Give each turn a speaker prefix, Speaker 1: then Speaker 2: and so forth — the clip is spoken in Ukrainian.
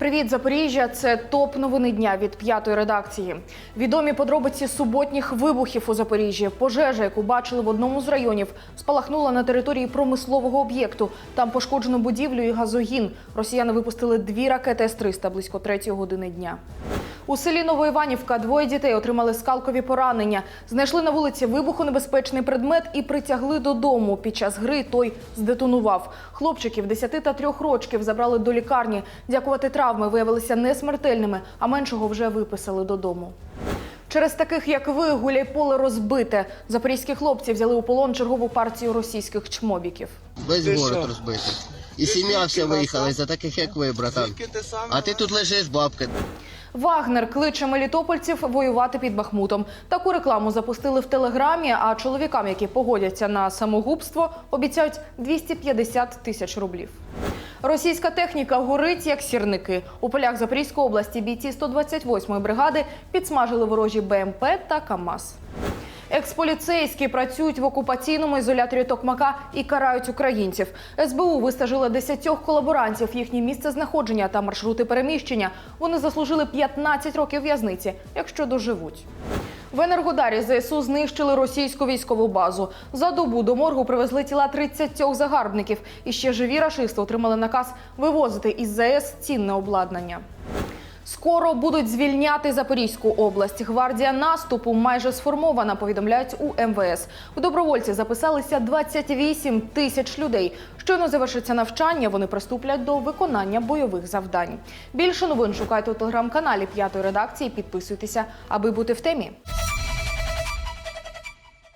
Speaker 1: Привіт, Запоріжжя! Це топ новини дня від п'ятої редакції. Відомі подробиці суботніх вибухів у Запоріжжі. Пожежа, яку бачили в одному з районів, спалахнула на території промислового об'єкту. Там пошкоджено будівлю і газогін. Росіяни випустили дві ракети С-300 близько третьої години дня. У селі Новоіванівка двоє дітей отримали скалкові поранення. Знайшли на вулиці вибухонебезпечний предмет і притягли додому. Під час гри той здетонував. Хлопчиків 10 та 3 рочків забрали до лікарні. Дякувати травми виявилися несмертельними, а меншого вже виписали додому. Через таких, як ви, гуляйполе розбите. Запорізькі хлопці взяли у полон чергову партію російських чмобіків.
Speaker 2: Весь
Speaker 3: Ти
Speaker 2: город розбитий. І сім'я вся виїхала, із-за таких, як ви, братан. А ти тут лежиш, бабка.
Speaker 1: Вагнер кличе мелітопольців воювати під Бахмутом. Таку рекламу запустили в телеграмі. А чоловікам, які погодяться на самогубство, обіцяють 250 тисяч рублів. Російська техніка горить як сірники. У полях Запорізької області бійці 128-ї бригади підсмажили ворожі БМП та КАМАЗ. Експоліцейські працюють в окупаційному ізоляторі Токмака і карають українців. СБУ вистажила 10 колаборантів, їхнє місце знаходження та маршрути переміщення. Вони заслужили 15 років в'язниці, якщо доживуть. В Енергодарі ЗСУ знищили російську військову базу. За добу до моргу привезли тіла 30 загарбників. І ще живі рашисти отримали наказ вивозити із ЗАЕС цінне обладнання. Скоро будуть звільняти Запорізьку область. Гвардія наступу майже сформована, повідомляють у МВС. У добровольці записалися 28 тисяч людей. Щойно завершиться навчання. Вони приступлять до виконання бойових завдань. Більше новин шукайте у телеграм-каналі п'ятої редакції. Підписуйтеся, аби бути в темі.